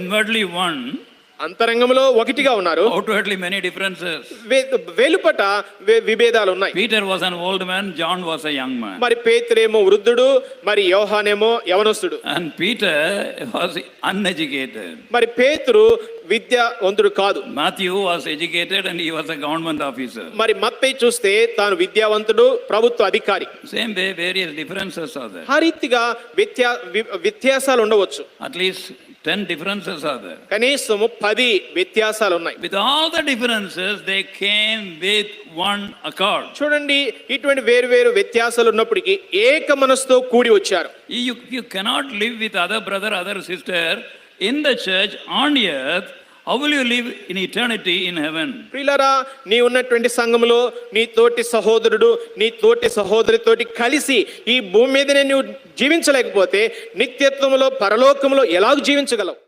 Inwardly one అంతరంగంలో ఒకటిగా ఉన్నారు. అవుట్వర్డ్లీ మెనీ డిఫరెన్సెస్ వేలుపట విభేదాలు ఉన్నాయి. Peter was an old man John was young man మరి పేతర్ ఏమో వృద్ధుడు మరి యోహాన్ ఏమో యవనస్తుడు. అండ్ పీటర్ వాస్ అన్ఎడ్యుకేటెడ్ మరి పేతురు విద్య వంతుడు కాదు Matthew was educated and he was government officer మరి మత్తై చూస్తే తాను విద్యావంతుడు ప్రభుత్వ అధికారి. Same way various differences are there హరితిగా వ్యత్యాసాలు ఉండవచ్చు. At least 10 differences are there. కనీసము పది వ్యత్యాసాలు ఉన్నాయి With all the differences, they came with one accord. చూడండి ఇటువంటి వేరు వేరు వ్యత్యాసాలు ఉన్నప్పటికీ ఏక మనసుతో కూడి వచ్చారు You, you cannot live with other brother, other sister in the church on earth. How will you live in eternity in heaven? ప్రియులరా నీ ఉన్నటువంటి సంఘములో నీ తోటి సహోదరుడు నీ తోటి సహోదరితోటి కలిసి ఈ భూమి మీదనే నువ్వు జీవించలేకపోతే నిత్యత్వంలో పరలోకంలో ఎలాగ జీవించగలవు